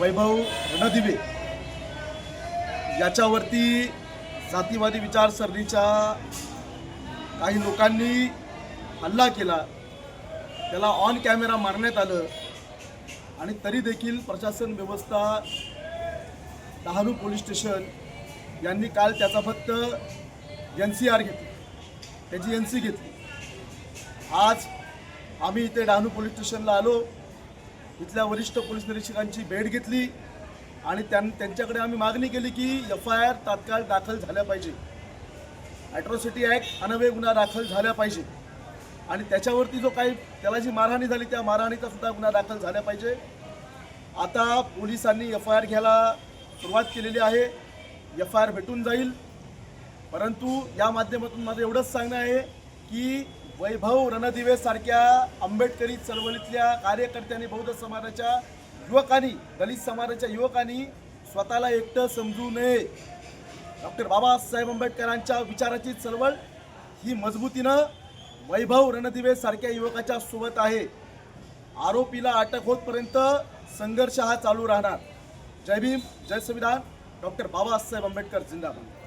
वैभव रणदिवे. याच्यावरती जातीवादी विचारसरणीच्या काही लोकांनी हल्ला केला. त्याला ऑन कॅमेरा मारण्यात आलं. आणि तरी देखील प्रशासन व्यवस्था डहाणू पोलीस स्टेशन यांनी काल त्याचा फक्त एन सी आर घेतली. त्याची एन सी घेतली. आज आम्ही इथे डहाणू पोलीस स्टेशनला आलो. इथल्या वरिष्ठ पोलीस निरीक्षकांची भेट घेतली आणि त्यां त्यांच्याकडे आम्ही मागणी केली की एफ आय आर तात्काळ दाखल झाल्या पाहिजे. ॲट्रॉसिटी ॲक्ट अनवे गुन्हा दाखल झाल्या पाहिजे. आणि त्याच्यावरती जो काही त्याला जी मारहाणी झाली त्या मारहाणीचा सुद्धा गुन्हा दाखल झाला पाहिजे. आता पोलिसांनी एफ आय आर घ्यायला सुरुवात केलेली आहे. एफ आय आर भेटून जाईल. परंतु या माध्यमातून माझं एवढंच सांगणं आहे की वैभव रणदिवे सारख्या आंबेडकरी चळवळीतल्या कार्यकर्त्यांनी बौद्ध समाजाच्या युवकांनी दलित समाजाच्या युवकांनी स्वतःला एकटं समजू नये. डॉक्टर बाबासाहेब आंबेडकरांच्या विचाराची चळवळ ही मजबूतीनं वैभव रणदिवे सारख्या युवकाच्या सोबत आहे. आरोपीला अटक होतपर्यंत संघर्ष हा चालू राहणार. जय भीम जय संविधान. डॉक्टर बाबासाहेब आंबेडकर जिंदाबाद.